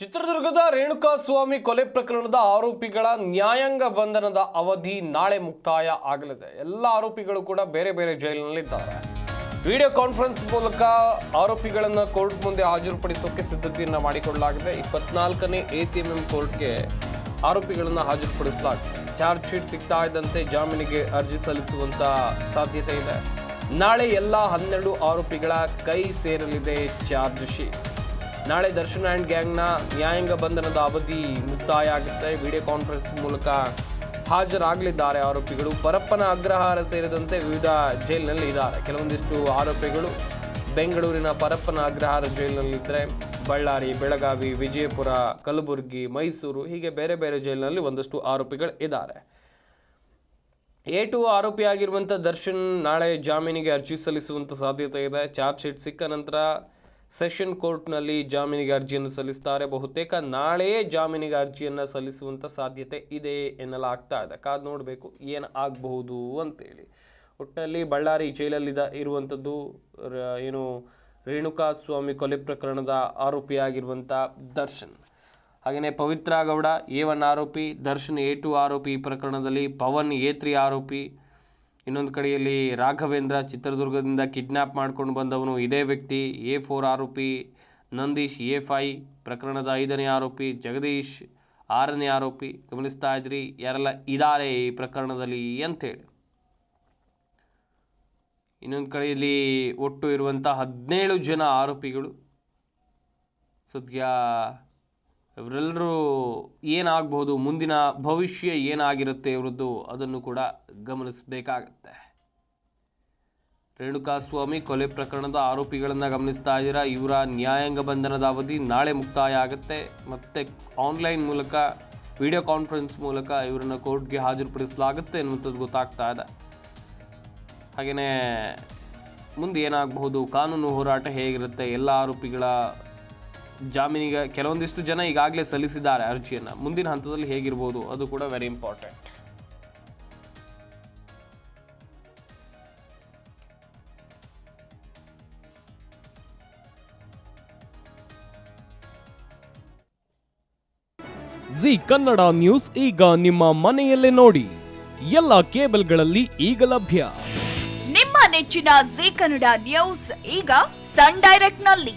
ಚಿತ್ರದುರ್ಗದ ರೇಣುಕಾಸ್ವಾಮಿ ಕೊಲೆ ಪ್ರಕರಣದ ಆರೋಪಿಗಳ ನ್ಯಾಯಾಂಗ ಬಂಧನದ ಅವಧಿ ನಾಳೆ ಮುಕ್ತಾಯ ಆಗಲಿದೆ. ಎಲ್ಲ ಆರೋಪಿಗಳು ಕೂಡ ಬೇರೆ ಬೇರೆ ಜೈಲಿನಲ್ಲಿದ್ದಾರೆ. ವಿಡಿಯೋ ಕಾನ್ಫರೆನ್ಸ್ ಮೂಲಕ ಆರೋಪಿಗಳನ್ನು ಕೋರ್ಟ್ ಮುಂದೆ ಹಾಜರುಪಡಿಸೋಕೆ ಸಿದ್ಧತೆಯನ್ನು ಮಾಡಿಕೊಳ್ಳಲಾಗಿದೆ. ಇಪ್ಪತ್ನಾಲ್ಕನೇ ಎ ಸಿ ಎಂ ಎಂ ಕೋರ್ಟ್ಗೆ ಆರೋಪಿಗಳನ್ನು ಹಾಜರುಪಡಿಸಲಾಗಿದೆ. ಚಾರ್ಜ್ ಶೀಟ್ ಸಿಗ್ತಾ ಇದ್ದಂತೆ ಜಾಮೀನಿಗೆ ಅರ್ಜಿ ಸಲ್ಲಿಸುವಂತ ಸಾಧ್ಯತೆ ಇದೆ. ನಾಳೆ ಎಲ್ಲ ಹನ್ನೆರಡು ಆರೋಪಿಗಳ ಕೈ ಸೇರಲಿದೆ ಚಾರ್ಜ್ ಶೀಟ್. ನಾಳೆ ದರ್ಶನ್ ಆ್ಯಂಡ್ ಗ್ಯಾಂಗ್ನ ನ್ಯಾಯಾಂಗ ಬಂಧನದ ಅವಧಿ ಮುಕ್ತಾಯ ಆಗುತ್ತೆ. ವಿಡಿಯೋ ಕಾನ್ಫರೆನ್ಸ್ ಮೂಲಕ ಹಾಜರಾಗಲಿದ್ದಾರೆ ಆರೋಪಿಗಳು. ಪರಪ್ಪನ ಅಗ್ರಹಾರ ಸೇರಿದಂತೆ ವಿವಿಧ ಜೈಲಿನಲ್ಲಿ ಇದ್ದಾರೆ. ಕೆಲವೊಂದಿಷ್ಟು ಆರೋಪಿಗಳು ಬೆಂಗಳೂರಿನ ಪರಪ್ಪನ ಅಗ್ರಹಾರ ಜೈಲಿನಲ್ಲಿದ್ದರೆ ಬಳ್ಳಾರಿ, ಬೆಳಗಾವಿ, ವಿಜಯಪುರ, ಕಲಬುರಗಿ, ಮೈಸೂರು ಹೀಗೆ ಬೇರೆ ಬೇರೆ ಜೈಲಿನಲ್ಲಿ ಒಂದಷ್ಟು ಆರೋಪಿಗಳು ಇದ್ದಾರೆ ಎ ಟು ಆರೋಪಿಯಾಗಿರುವಂಥ ದರ್ಶನ್ ನಾಳೆ ಜಾಮೀನಿಗೆ ಅರ್ಜಿ ಸಲ್ಲಿಸುವಂಥ ಸಾಧ್ಯತೆ ಇದೆ. ಚಾರ್ಜ್ ಶೀಟ್ ಸಿಕ್ಕ ನಂತರ ಸೆಷನ್ ಕೋರ್ಟ್ನಲ್ಲಿ ಜಾಮೀನಿಗೆ ಅರ್ಜಿಯನ್ನು ಸಲ್ಲಿಸ್ತಾರೆ. ಬಹುತೇಕ ನಾಳೆಯೇ ಜಾಮೀನಿಗೆ ಅರ್ಜಿಯನ್ನು ಸಲ್ಲಿಸುವಂಥ ಸಾಧ್ಯತೆ ಇದೆ ಎನ್ನಲಾಗ್ತಾ ಇದೆ. ಕಾದು ನೋಡಬೇಕು ಏನು ಆಗಬಹುದು ಅಂತೇಳಿ. ಒಟ್ಟಲ್ಲಿ ಬಳ್ಳಾರಿ ಜೈಲಲ್ಲಿದ ಇರುವಂಥದ್ದು ಏನು, ರೇಣುಕಾ ಸ್ವಾಮಿ ಕೊಲೆ ಪ್ರಕರಣದ ಆರೋಪಿಯಾಗಿರುವಂಥ ದರ್ಶನ್. ಹಾಗೆಯೇ ಪವಿತ್ರ ಗೌಡ, ಎ ಒನ್ ಆರೋಪಿ, ದರ್ಶನ್ ಎ ಟು ಆರೋಪಿ ಈ ಪ್ರಕರಣದಲ್ಲಿ, ಪವನ್ ಎ ಆರೋಪಿ ಇನ್ನೊಂದು ಕಡೆಯಲ್ಲಿ ರಾಘವೇಂದ್ರ ಚಿತ್ರದುರ್ಗದಿಂದ ಕಿಡ್ನ್ಯಾಪ್ ಮಾಡ್ಕೊಂಡು ಬಂದವನು ಇದೇ ವ್ಯಕ್ತಿ. ಎ ಫೋರ್ ಆರೋಪಿ ನಂದೀಶ್, ಎ ಫೈ ಪ್ರಕರಣದ ಐದನೇ ಆರೋಪಿ ಜಗದೀಶ್, ಆರನೇ ಆರೋಪಿ. ಗಮನಿಸ್ತಾ ಇದ್ರಿ, ಯಾರೆಲ್ಲ ಇದ್ದಾರೆ ಈ ಪ್ರಕರಣದಲ್ಲಿ ಅಂತೇಳಿ ಇನ್ನೊಂದು ಕಡೆಯಲ್ಲಿ ಒಟ್ಟು ಇರುವಂಥ ಹದಿನೇಳು ಜನ ಆರೋಪಿಗಳು. ಸದ್ಯ ಇವರೆಲ್ಲರೂ ಏನಾಗಬಹುದು, ಮುಂದಿನ ಭವಿಷ್ಯ ಏನಾಗಿರುತ್ತೆ ಇವರದ್ದು ಅದನ್ನು ಕೂಡ ಗಮನಿಸಬೇಕಾಗತ್ತೆ. ರೇಣುಕಾಸ್ವಾಮಿ ಕೊಲೆ ಪ್ರಕರಣದ ಆರೋಪಿಗಳನ್ನು ಗಮನಿಸ್ತಾ ಇದ್ದೀರಾ? ಇವರ ನ್ಯಾಯಾಂಗ ಬಂಧನದ ಅವಧಿ ನಾಳೆ ಮುಕ್ತಾಯ ಆಗುತ್ತೆ. ಮತ್ತೆ ಆನ್ಲೈನ್ ಮೂಲಕ, ವಿಡಿಯೋ ಕಾನ್ಫರೆನ್ಸ್ ಮೂಲಕ ಇವರನ್ನು ಕೋರ್ಟ್ಗೆ ಹಾಜರುಪಡಿಸಲಾಗುತ್ತೆ ಎನ್ನುವಂಥದ್ದು ಗೊತ್ತಾಗ್ತಾ ಇದೆ. ಹಾಗೆಯೇ ಮುಂದೆ ಏನಾಗಬಹುದು, ಕಾನೂನು ಹೋರಾಟ ಹೇಗಿರುತ್ತೆ, ಎಲ್ಲ ಆರೋಪಿಗಳ ಜಾಮೀನಿಗೆ ಕೆಲವೊಂದಿಷ್ಟು ಜನ ಈಗಾಗಲೇ ಸಲ್ಲಿಸಿದ್ದಾರೆ ಅರ್ಜಿಯನ್ನು. ಮುಂದಿನ ಹಂತದಲ್ಲಿ ಹೇಗಿರ್ಬೋದು ಅದು ಕೂಡ very important Zee Kannada news ಈಗ ನಿಮ್ಮ ಮನೆಯಲ್ಲೇ ನೋಡಿ. ಎಲ್ಲ ಕೇಬಲ್ಗಳಲ್ಲಿ ಈಗ ಲಭ್ಯ. ನಿಮ್ಮ ನೆಚ್ಚಿನ ಜಿ ಕನ್ನಡ ನ್ಯೂಸ್ ಈಗ ಸನ್ ಡೈರೆಕ್ಟ್ನಲ್ಲಿ